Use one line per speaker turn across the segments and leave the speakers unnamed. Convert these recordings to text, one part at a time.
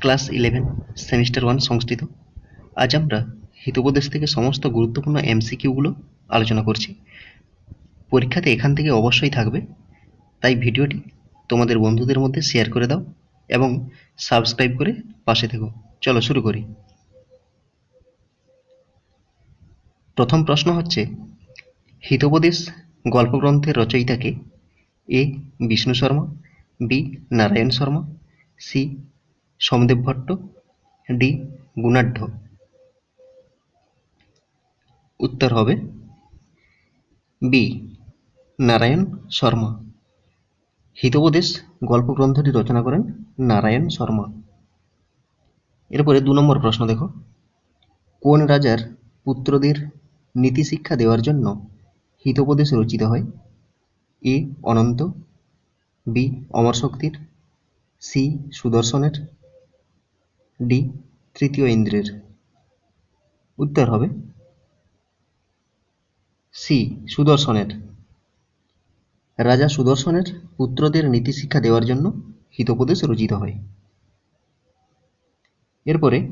Class eleven, semester one Sanskrit আজ আমরা হিতোপদেশ থেকে সমস্ত গুরুত্বপূর্ণ এমসিকিউগুলো আলোচনা করছি। পরীক্ষাতে এখান থেকে অবশ্যই থাকবে। তাই ভিডিওটি তোমাদের বন্ধুদের মধ্যে শেয়ার করে দাও এবং সাবস্ক্রাইব করে পাশে থেকো। চলো শুরু করি। প্রথম প্রশ্ন হচ্ছে, হিতোপদেশ গল্পগ্রন্থের রচয়িতাকে A. Vishnu Sharma, B. Narayan Sharma, C. Somdev Bhatta, D Gunadhya. উত্তর হবে বি নারায়ণ শর্মা। হিতোপদেশ গল্পগ্রন্থটি রচনা করেন নারায়ণ শর্মা। এরপরে দু নম্বর প্রশ্ন দেখো। কোন রাজার পুত্রদের নীতিশিক্ষা দেওয়ার জন্য হিতোপদেশ রচিত হয়? এ অনন্ত, বি অমর শক্তির সি সুদর্শনের ডি, তৃতীয় ইন্দ্রের। উত্তর হবে সি, সুদর্শনের। রাজা সুদর্শনের পুত্রদের নীতিশিক্ষা দেওয়ার জন্য হিতোপদেশ রচিত হয়। এরপরে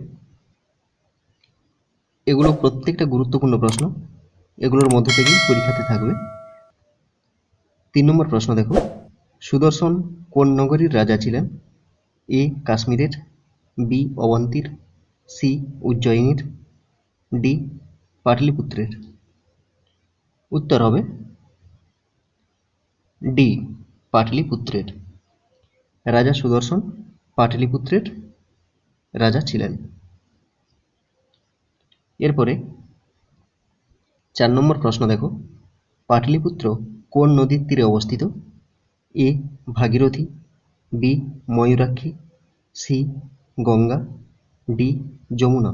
এগুলো প্রত্যেকটা গুরুত্বপূর্ণ প্রশ্ন। এগুলোর মধ্যে থেকেই পরীক্ষাতে থাকবে। তিন নম্বর প্রশ্ন দেখো। সুদর্শন কোন নগরীর রাজা ছিলেন? এ, কাশ্মীরের বি অবন্তীর, সি উজ্জয়িনীর, ডি পাটলিপুত্রের। উত্তর হবে ডি পাটলিপুত্রের। রাজা সুদর্শন পাটলিপুত্রের রাজা ছিলেন। এরপরে চার নম্বর প্রশ্ন দেখো। পাটলিপুত্র কোন নদীর তীরে অবস্থিত? A Bhagirathi, B Mayurakshi, C Ganga D Yamuna.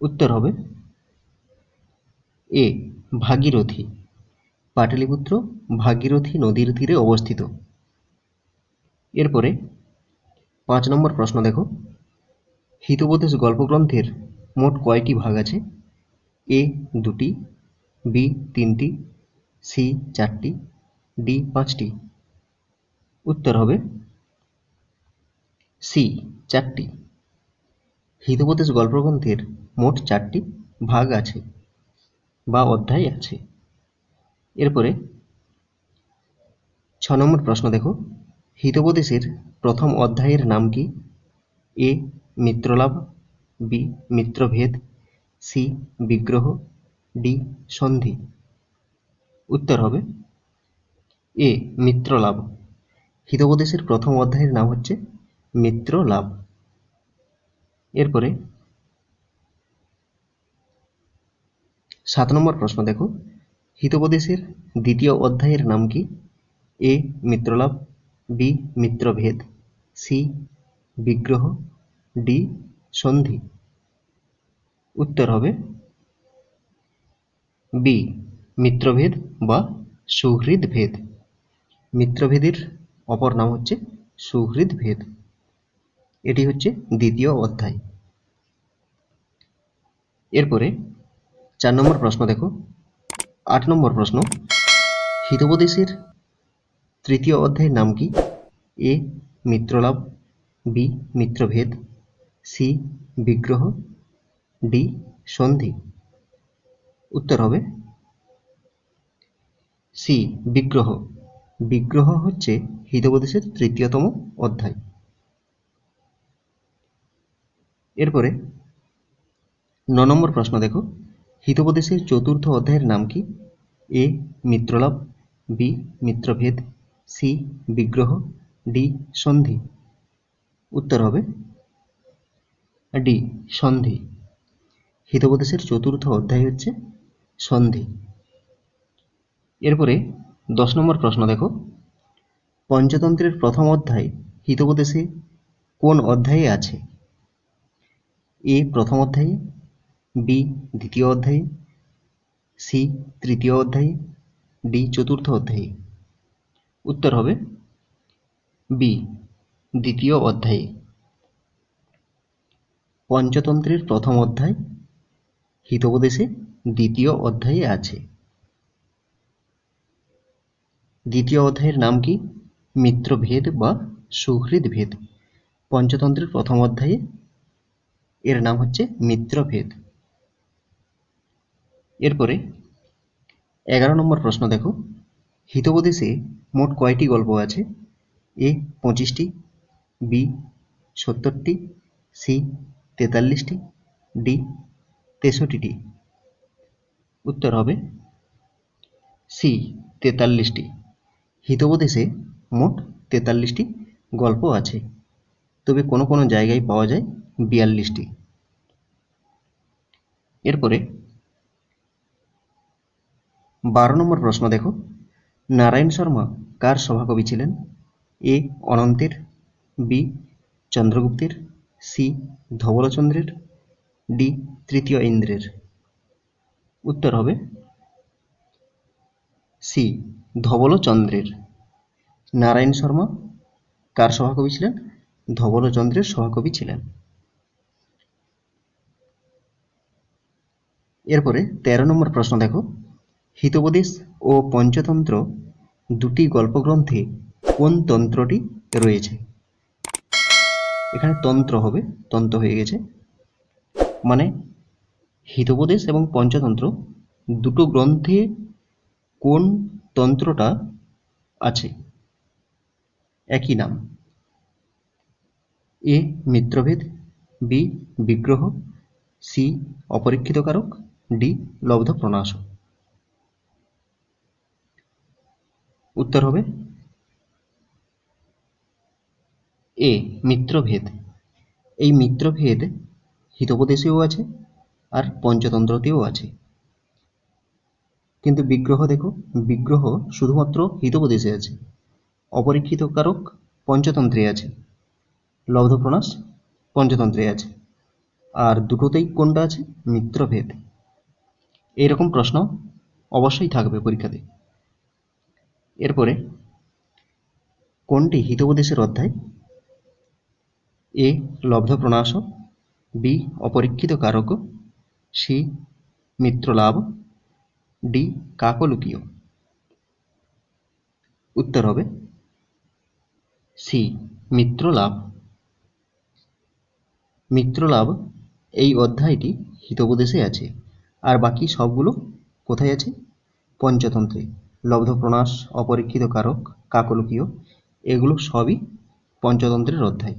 উত্তর হবে এ, ভাগীরথী। পাটলিপুত্র ভাগীরথী নদীর তীরে অবস্থিত। এরপরে পাঁচ নম্বর প্রশ্ন দেখো। হিতোপদেশ গল্পগ্রন্থের মোট কয়টি ভাগ আছে? এ, দুটি, বি, তিনটি, সি, চারটি, ডি, পাঁচটি। উত্তর হবে সি, চারটি। হিতোপদেশ গল্পগ্রন্থের মোট চারটি ভাগ আছে বা অধ্যায় আছে। এরপরে ছ নম্বর প্রশ্ন দেখো। হিতোপদেশের প্রথম অধ্যায়ের নাম কি? A, Mitralabh, B, Mitrabhed, C, Vigraha, D, Sandhi. উত্তর হবে এ, মিত্রলাভ। হিতোপদেশের প্রথম অধ্যায়ের নাম হচ্ছে মিত্রলাভ এরপরে সাত নম্বর প্রশ্ন দেখো। হিতোপদেশের দ্বিতীয় অধ্যায়ের নাম কি? A, Mitralabh, B, Mitrabhed, C, Vigraha, D, Sandhi. উত্তর হবে বি, মিত্রভেদ বা সুহৃদ ভেদ মিত্রভেদের অপর নাম হচ্ছে সুহৃদ ভেদ এটি হচ্ছে দ্বিতীয় অধ্যায়। এরপরে চার নম্বর প্রশ্ন দেখো। আট নম্বর প্রশ্ন, হিতোপদেশের তৃতীয় অধ্যায়ের নাম কি? A, Mitralabh, B, Mitrabhed, C, Vigraha, D, Sandhi. উত্তর হবে সি, বিগ্রহ। বিগ্রহ হচ্ছে হিতোপদেশের তৃতীয়তম অধ্যায়। এরপরে ন নম্বর প্রশ্ন দেখো। হিতোপদেশের চতুর্থ অধ্যায়ের নাম কি? A, Mitralabh, B, Mitrabhed, C, Vigraha, D, Sandhi. উত্তর হবে ডি, সন্ধি। হিতোপদেশের চতুর্থ অধ্যায় হচ্ছে সন্ধি। এরপরে দশ নম্বর প্রশ্ন দেখো। পঞ্চতন্ত্রের প্রথম অধ্যায় হিতোপদেশে কোন অধ্যায়ে আছে? এ প্রথম অধ্যায়ে, বি দ্বিতীয় অধ্যায়ে, সি তৃতীয় অধ্যায়ে, ডি চতুর্থ অধ্যায়ে। উত্তর হবে বি, দ্বিতীয় অধ্যায়ে। পঞ্চতন্ত্রের প্রথম অধ্যায়, হিতোপদেশে দ্বিতীয় অধ্যায়ে আছে। দ্বিতীয় অধ্যায়ের নাম কি? মিত্রভেদ বা সুহৃদ ভেদ পঞ্চতন্ত্রের প্রথম অধ্যায়ে এর নাম হচ্ছে মিত্রভেদ। এরপরে এগারো নম্বর প্রশ্ন দেখো। হিতোপদেশে মোট কয়টি গল্প আছে? এ পঁচিশটি, বি সত্তরটি, সি তেতাল্লিশটি, ডি তেষট্টিটি। উত্তর হবে সি তেতাল্লিশটি। হিতোপদেশে মোট তেতাল্লিশটি গল্প আছে। তবে কোনো কোনো জায়গায় পাওয়া যায় বিয়াল্লিশটি। এরপরে বারো নম্বর প্রশ্ন দেখো। নারায়ণ শর্মা কার সভাকবি ছিলেন? এ. অনন্তের, বি. চন্দ্রগুপ্তের, সি. ধবলচন্দ্রের, ডি. তৃতীয় ইন্দ্রের। উত্তর হবে সি. ধবলচন্দ্রের। নারায়ণ শর্মা কার সভাকবি ছিলেন? ধবলচন্দ্রের সভাকবি ছিলেন। এরপরে তেরো নম্বর প্রশ্ন দেখো। হিতোপদেশ ও পঞ্চতন্ত্র দুটি গল্পগ্রন্থে কোন তন্ত্রটি রয়েছে? এখানে তন্ত্র হবে, তন্ত্র হয়ে গেছে। মানে হিতোপদেশ এবং পঞ্চতন্ত্র দুটো গ্রন্থে কোন তন্ত্রটা আছে? একই নাম। এ মিত্রভেদ, বি বিগ্রহ, সি অপরীক্ষিত কারক ডি, লব্ধ প্রণাশ উত্তর হবে এ, মিত্রভেদ। এই মিত্রভেদ হিতোপদেশেও আছে আর পঞ্চতন্ত্রতেও আছে। কিন্তু বিগ্রহ দেখো, বিগ্রহ শুধুমাত্র হিতোপদেশে আছে। অপরীক্ষিত কারক পঞ্চতন্ত্রে আছে। লব্ধপ্রণাশ পঞ্চতন্ত্রে আছে। আর দুটোতেই কোনটা আছে? মিত্রভেদ। এইরকম প্রশ্ন অবশ্যই থাকবে পরীক্ষাতে। এরপরে, কোনটি হিতোপদেশের অধ্যায়? এ লব্ধপ্রণাশ বি, অপরীক্ষিত কারক, সি, মিত্রলাভ, ডি, কাকলুকীয়। উত্তর হবে সি, মিত্রলাভ। মিত্রলাভ এই অধ্যায়টি হিতোপদেশে আছে। আর বাকি সবগুলো কোথায় আছে? পঞ্চতন্ত্রে। লব্ধ প্রণাস অপরীক্ষিত কারক, কাকলকীয়, এগুলো সবই পঞ্চতন্ত্রের অধ্যায়।